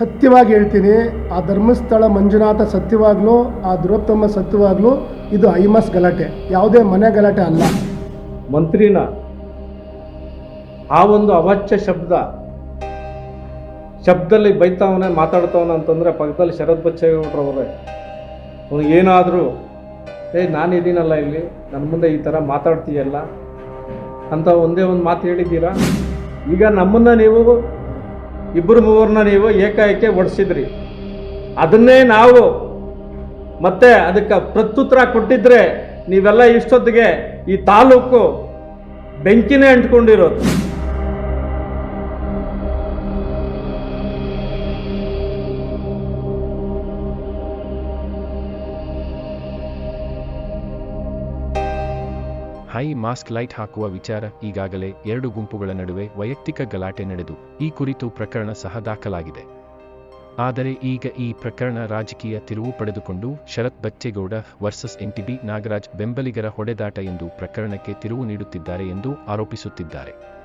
ಸತ್ಯವಾಗಿ ಹೇಳ್ತೀನಿ, ಆ ಧರ್ಮಸ್ಥಳ ಮಂಜುನಾಥ ಸತ್ಯವಾಗ್ಲೂ, ಆ ದ್ರೌಪದಮ್ಮ ಸತ್ಯವಾಗ್ಲೂ, ಇದು ಐಮಸ್ ಗಲಾಟೆ. ಯಾವುದೇ ಮನೆ ಗಲಾಟೆ ಅಲ್ಲ. ಮಂತ್ರಿನ ಆ ಒಂದು ಅವಾಚ್ಯ ಶಬ್ದ, ಶಬ್ದದಲ್ಲಿ ಬೈತಾವನೆ, ಮಾತಾಡ್ತಾವನೆ ಅಂತಂದರೆ ಪಕ್ಕದಲ್ಲಿ ಶರತ್ ಬಚ್ಚೇಗೌಡ್ರವರೇ ಏನಾದರೂ, ಏ ನಾನಿದ್ದೀನಲ್ಲ ಇಲ್ಲಿ ನನ್ನ ಮುಂದೆ ಈ ಥರ ಮಾತಾಡ್ತೀಯಲ್ಲ? ಅಂತ ಒಂದೇ ಒಂದು ಮಾತು ಹೇಳಿದ್ದೀರಾ? ಈಗ ನಮ್ಮನ್ನು ನೀವು ಇಬ್ಬರು ಮೂವರನ್ನ ನೀವು ಏಕಾಏಕಿ ಒಡಿಸಿದ್ರಿ ಅದನ್ನೇ ನಾವು ಮತ್ತೆ ಅದಕ್ಕೆ ಪ್ರತ್ಯುತ್ತರ ಕೊಟ್ಟಿದ್ರೆ ನೀವೆಲ್ಲ ಇಷ್ಟೊತ್ತಿಗೆ ಈ ತಾಲೂಕು ಬೆಂಕಿನೇ ಅಂಟ್ಕೊಂಡಿರೋದು. ಹೈ ಮಾಸ್ಕ್ ಲೈಟ್ ಹಾಕುವ ವಿಚಾರ ಈಗಾಗಲೇ ಎರಡು ಗುಂಪುಗಳ ನಡುವೆ ವೈಯಕ್ತಿಕ ಗಲಾಟೆ ನಡೆದು ಈ ಕುರಿತು ಪ್ರಕರಣ ಸಹ ದಾಖಲಾಗಿದೆ. ಆದರೆ ಈಗ ಈ ಪ್ರಕರಣ ರಾಜಕೀಯ ತಿರುವು ಪಡೆದುಕೊಂಡು ಶರತ್ ಬಚ್ಚೇಗೌಡ ವರ್ಸಸ್ ಎನ್ಟಿಬಿ ನಾಗರಾಜ್ ಬೆಂಬಲಿಗರ ಹೊಡೆದಾಟ ಎಂದು ಪ್ರಕರಣಕ್ಕೆ ತಿರುವು ನೀಡುತ್ತಿದ್ದಾರೆ ಎಂದು ಆರೋಪಿಸುತ್ತಿದ್ದಾರೆ.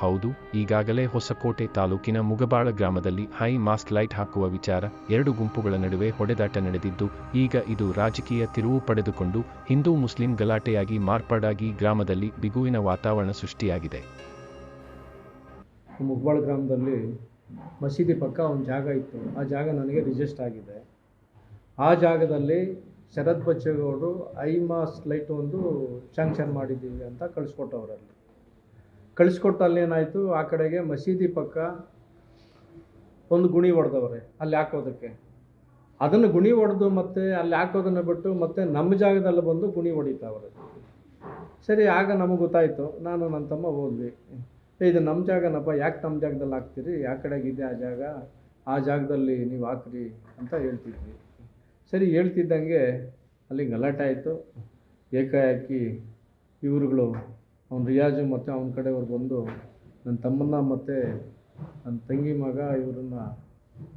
ಹೌದು, ಈಗಾಗಲೇ ಹೊಸಕೋಟೆ ತಾಲೂಕಿನ ಮುಗಬಾಳ ಗ್ರಾಮದಲ್ಲಿ ಹೈ ಮಾಸ್ಕ್ ಲೈಟ್ ಹಾಕುವ ವಿಚಾರ ಎರಡು ಗುಂಪುಗಳ ನಡುವೆ ಹೊಡೆದಾಟ ನಡೆದಿದ್ದು, ಈಗ ಇದು ರಾಜಕೀಯ ತಿರುವು ಪಡೆದುಕೊಂಡು ಹಿಂದೂ ಮುಸ್ಲಿಂ ಗಲಾಟೆಯಾಗಿ ಮಾರ್ಪಾಡಾಗಿ ಗ್ರಾಮದಲ್ಲಿ ಬಿಗುವಿನ ವಾತಾವರಣ ಸೃಷ್ಟಿಯಾಗಿದೆ. ಮುಗಬಾಳ ಗ್ರಾಮದಲ್ಲಿ ಮಸೀದಿ ಪಕ್ಕ ಒಂದು ಜಾಗ ಇತ್ತು, ಆ ಜಾಗ ನನಗೆ ರಿಜೆಸ್ಟ್ ಆಗಿದೆ. ಆ ಜಾಗದಲ್ಲಿ ಶರತ್ ಬಚ್ಚೇಗೌಡರು ಮಾಸ್ಕ್ ಲೈಟ್ ಒಂದು ಚಾಂಕ್ಷನ್ ಮಾಡಿದ್ದೀವಿ ಅಂತ ಕಳಿಸ್ಕೊಟ್ಟವ್ರಲ್ಲಿ ಕಳಿಸ್ಕೊಟ್ಟಲ್ಲಿ ಏನಾಯಿತು? ಆ ಕಡೆಗೆ ಮಸೀದಿ ಪಕ್ಕ ಒಂದು ಗುಣಿ ಹೊಡೆದವ್ರೆ ಅಲ್ಲಿ ಹಾಕೋದಕ್ಕೆ. ಅದನ್ನು ಗುಣಿ ಹೊಡೆದು ಮತ್ತೆ ಅಲ್ಲಿ ಹಾಕೋದನ್ನು ಬಿಟ್ಟು ಮತ್ತೆ ನಮ್ಮ ಜಾಗದಲ್ಲಿ ಬಂದು ಗುಣಿ ಹೊಡಿತಾವ್ರೆ ಸರಿ, ಆಗ ನಮಗೆ ಗೊತ್ತಾಯಿತು. ನಾನು ನನ್ನ ತಮ್ಮ ಹೋದ್ವಿ. ಇದು ನಮ್ಮ ಜಾಗನಪ್ಪ, ಯಾಕೆ ನಮ್ಮ ಜಾಗದಲ್ಲಿ ಹಾಕ್ತೀರಿ? ಯಾವ ಕಡೆಗಿದೆ ಆ ಜಾಗ, ಆ ಜಾಗದಲ್ಲಿ ನೀವು ಹಾಕ್ರಿ ಅಂತ ಹೇಳ್ತಿದ್ವಿ. ಸರಿ, ಹೇಳ್ತಿದ್ದಂಗೆ ಅಲ್ಲಿ ಗಲಾಟೆ ಆಯಿತು. ಏಕಾಏಕಿ ಇವರುಗಳು ಅವ್ನು ರಿಯಾಜು ಮತ್ತು ಅವನ ಕಡೆಯವ್ರು ಬಂದು ನನ್ನ ತಮ್ಮನ್ನ ಮತ್ತು ನನ್ನ ತಂಗಿ ಮಗ ಇವರನ್ನ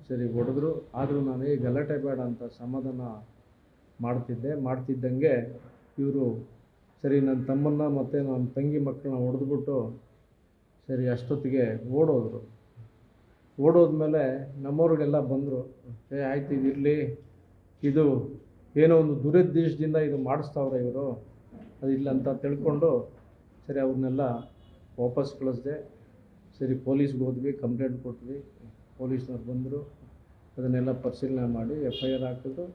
ಸರಿ ಹೊಡೆದ್ರು. ಆದರೂ ನಾನು ಈ ಗಲಾಟೆ ಬೇಡ ಅಂತ ಸಮಾಧಾನ ಮಾಡ್ತಿದ್ದೆ. ಮಾಡ್ತಿದ್ದಂಗೆ ಇವರು ಸರಿ ನನ್ನ ತಮ್ಮನ್ನ ಮತ್ತು ನನ್ನ ತಂಗಿ ಮಕ್ಕಳನ್ನ ಹೊಡೆದ್ಬಿಟ್ಟು ಸರಿ ಅಷ್ಟೊತ್ತಿಗೆ ಓಡೋದ್ರು. ಓಡೋದ್ಮೇಲೆ ನಮ್ಮವ್ರಿಗೆಲ್ಲ ಬಂದರು. ಏ, ಆಯ್ತು, ಇದು ಇರಲಿ. ಇದು ಏನೋ ಒಂದು ದುರುದ್ದೇಶದಿಂದ ಇದು ಮಾಡಿಸ್ತಾವ್ರೆ ಇವರು. ಅದಿಲ್ಲ ಅಂತ ತಿಳ್ಕೊಂಡು ಸರಿ, ಅವ್ರನ್ನೆಲ್ಲ ವಾಪಸ್ ಕಳಿಸ್ದೆ. ಸರಿ, ಪೊಲೀಸ್ಗೆ ಹೋದ್ವಿ, ಕಂಪ್ಲೇಂಟ್ ಕೊಟ್ವಿ. ಪೊಲೀಸ್ನವ್ರು ಬಂದರು. ಅದನ್ನೆಲ್ಲ ಪರಿಶೀಲನೆ ಮಾಡಿ ಎಫ್ ಐ ಆರ್ ಹಾಕಿದ್ರು.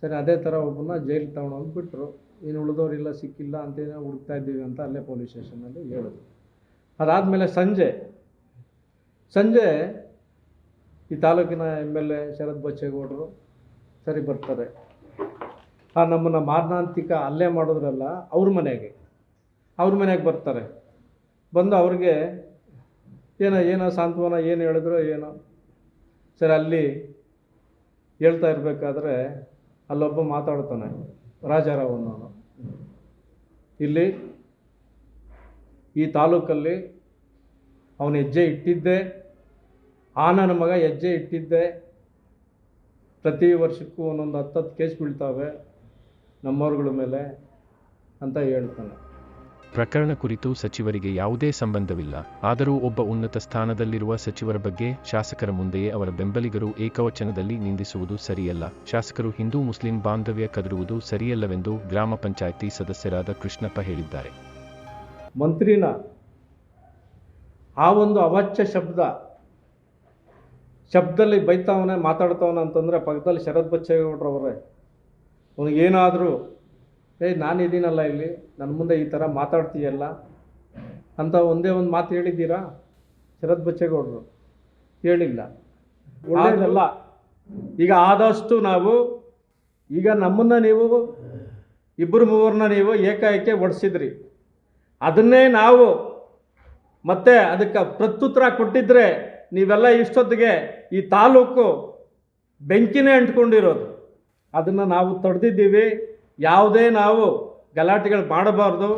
ಸರಿ, ಅದೇ ಥರ ಒಬ್ಬನ್ನ ಜೈಲಿಗೆ ತಗೊಂಡೋಗಿ ಬಿಟ್ಟರು ಇನ್ನು ಉಳಿದವರಿಲ್ಲ ಸಿಕ್ಕಿಲ್ಲ ಅಂತೇನೋ ಹುಡುಕ್ತಾ ಇದ್ದೀವಿ ಅಂತ ಅಲ್ಲೇ ಪೊಲೀಸ್ ಸ್ಟೇಷನಲ್ಲಿ ಹೇಳಿದ್ರು. ಅದಾದಮೇಲೆ ಸಂಜೆ ಸಂಜೆ ಈ ತಾಲೂಕಿನ ಎಂ ಎಲ್ ಎ ಶರತ್ ಬಚ್ಚೇಗೌಡರು ಸರಿ ಬರ್ತಾರೆ. ಆ ನಮ್ಮನ್ನು ಮಾರಣಾಂತಿಕ ಅಲ್ಲೇ ಮಾಡಿದ್ರಲ್ಲ ಅವ್ರ ಮನೆಗೆ. ಅವ್ರ ಮನೆಗೆ ಬರ್ತಾರೆ. ಬಂದು ಅವ್ರಿಗೆ, ಏನೋ ಏನೋ ಸಾಂತ್ವನ, ಏನು ಹೇಳಿದ್ರು, ಏನೋ? ಸರಿ, ಅಲ್ಲಿ ಹೇಳ್ತಾ ಇರಬೇಕಾದ್ರೆ ಅಲ್ಲೊಬ್ಬ ಮಾತಾಡ್ತಾನೆ ರಾಜಾರಾವ್ ಅನ್ನೋನು ಇಲ್ಲಿ, ಈ ತಾಲೂಕಲ್ಲಿ ಅವನ ಹೆಜ್ಜೆ ಇಟ್ಟಿದ್ದೆ ಆ ನನ್ನ ಮಗ ಹೆಜ್ಜೆ ಇಟ್ಟಿದ್ದೆ. ಪ್ರತಿ ವರ್ಷಕ್ಕೂ ಒಂದೊಂದು ಹತ್ತತ್ತು ಕೇಸ್ ಬೀಳ್ತಾವೆ ನಮ್ಮವ್ರುಗಳ ಮೇಲೆ ಅಂತ ಹೇಳ್ತಾನೆ. ಪ್ರಕರಣ ಕುರಿತು ಸಚಿವರಿಗೆ ಯಾವುದೇ ಸಂಬಂಧವಿಲ್ಲ. ಆದರೂ ಒಬ್ಬ ಉನ್ನತ ಸ್ಥಾನದಲ್ಲಿರುವ ಸಚಿವರ ಬಗ್ಗೆ ಶಾಸಕರ ಮುಂದೆಯೇ ಅವರ ಬೆಂಬಲಿಗರು ಏಕವಚನದಲ್ಲಿ ನಿಂದಿಸುವುದು ಸರಿಯಲ್ಲ. ಶಾಸಕರು ಹಿಂದೂ ಮುಸ್ಲಿಂ ಬಾಂಧವ್ಯ ಕದರುವುದು ಸರಿಯಲ್ಲವೆಂದು ಗ್ರಾಮ ಪಂಚಾಯಿತಿ ಸದಸ್ಯರಾದ ಕೃಷ್ಣಪ್ಪ ಹೇಳಿದ್ದಾರೆ. ಮಂತ್ರಿನ ಆ ಒಂದು ಅವಾಚ್ಯ ಶಬ್ದ, ಶಬ್ದದಲ್ಲಿ ಬೈತಾವನೆ, ಮಾತಾಡ್ತಾವನೆ ಅಂತಂದರೆ ಪಕ್ಕದಲ್ಲಿ ಶರತ್ ಬಚ್ಚೇಗೌಡ್ರವರೇ ಅವ್ನಿಗೆ ಏನಾದರೂ ನಾನು ಇದ್ದೀನಲ್ಲ ಇಲ್ಲಿ. ನನ್ನ ಮುಂದೆ ಈ ಥರ ಮಾತಾಡ್ತೀಯಲ್ಲ. ಅಂತ ಒಂದೇ ಒಂದು ಮಾತು ಹೇಳಿದ್ದೀರಾ? ಶರತ್ ಬಚ್ಚೇಗೌಡರು. ಹೇಳಿಲ್ಲ. ಒಳ್ಳೆಯದಲ್ಲ ಈಗ ಆದಷ್ಟು ನಾವು ಈಗ ನಮ್ಮನ್ನು ನೀವು ಇಬ್ಬರು ಮೂವರನ್ನ ನೀವು ಏಕಾಏಕಿ ಒಡಿಸಿದ್ರಿ. ಅದನ್ನೇ ನಾವು ಮತ್ತೆ ಅದಕ್ಕೆ ಪ್ರತ್ಯುತ್ತರ ಕೊಟ್ಟಿದ್ರೆ ನೀವೆಲ್ಲ ಇಷ್ಟೊತ್ತಿಗೆ ಈ ತಾಲೂಕು ಬೆಂಕಿನೇ ಅಂಟ್ಕೊಂಡಿರೋದು. ಅದನ್ನು ನಾವು ತಡೆದಿದ್ದೀವಿ. ಯಾವುದೇ ನಾವು ಗಲಾಟೆಗಳು ಮಾಡಬಾರದು.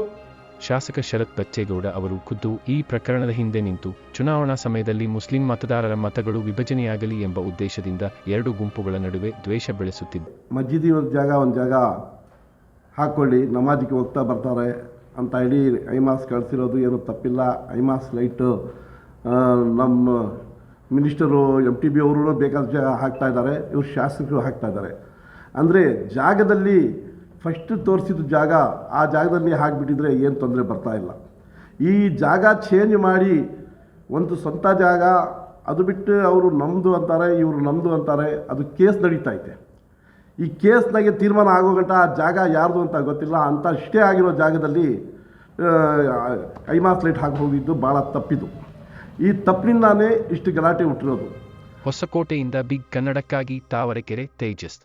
ಶಾಸಕ ಶರತ್ ಬಚ್ಚೇಗೌಡ ಅವರು ಖುದ್ದು ಈ ಪ್ರಕರಣದ ಹಿಂದೆ ನಿಂತು ಚುನಾವಣಾ ಸಮಯದಲ್ಲಿ ಮುಸ್ಲಿಂ ಮತದಾರರ ಮತಗಳು ವಿಭಜನೆಯಾಗಲಿ ಎಂಬ ಉದ್ದೇಶದಿಂದ ಎರಡು ಗುಂಪುಗಳ ನಡುವೆ ದ್ವೇಷ ಬೆಳೆಸುತ್ತಿದ್ದರು ಮಜ್ಜಿದಿ ಒಂದು ಜಾಗ ಒಂದು ಜಾಗ ಹಾಕ್ಕೊಳ್ಳಿ ನಮಾಜಿಗೆ ಹೋಗ್ತಾ ಬರ್ತಾರೆ ಅಂತ ಇಡೀ ಐಮಾಸ್ ಕಳಿಸಿರೋದು ಏನು ತಪ್ಪಿಲ್ಲ. ಐಮಾಸ್ ಲೈಟು ನಮ್ಮ ಮಿನಿಸ್ಟರು ಎಂ ಟಿ ಬಿ ಅವರು ಬೇಕಾದ ಜಾಗ ಹಾಕ್ತಾ ಇದ್ದಾರೆ ಇವರು ಶಾಸಕರು ಹಾಕ್ತಾ ಇದ್ದಾರೆ. ಅಂದರೆ ಜಾಗದಲ್ಲಿ ಫಸ್ಟ್ ತೋರಿಸಿದ ಜಾಗ, ಆ ಜಾಗದಲ್ಲಿ ಹಾಕಿಬಿಟ್ಟಿದ್ರೆ ಏನು ತೊಂದರೆ ಬರ್ತಾ ಇಲ್ಲ. ಈ ಜಾಗ ಚೇಂಜ್ ಮಾಡಿ ಒಂದು ಸ್ವಂತ ಜಾಗ, ಅದು ಬಿಟ್ಟು ಅವರು ನಮ್ಮದು ಅಂತಾರೆ, ಇವರು ನಮ್ಮದು ಅಂತಾರೆ, ಅದು ಕೇಸ್ ನಡೀತಾ ಐತೆ. ಈ ಕೇಸ್ನಾಗೆ ತೀರ್ಮಾನ ಆಗೋ ಗಂಟ ಆ ಜಾಗ ಯಾರ್ದು ಅಂತ ಗೊತ್ತಿಲ್ಲ. ಅಂತ ಇಷ್ಟೇ ಆಗಿರೋ ಜಾಗದಲ್ಲಿ ಐಮಾಸ್ ಲೈಟ್ ಹಾಕಿ ಹೋಗಿದ್ದು ಭಾಳ ತಪ್ಪಿದು. ಈ ತಪ್ಪಿನಿಂದಾನೇ ಇಷ್ಟು ಗಲಾಟೆ ಹುಟ್ಟಿರೋದು. ಹೊಸಕೋಟೆಯಿಂದ ಬಿಗ್ ಕನ್ನಡಕ್ಕಾಗಿ ತಾವರೆಕೆರೆ ತೇಜಸ್.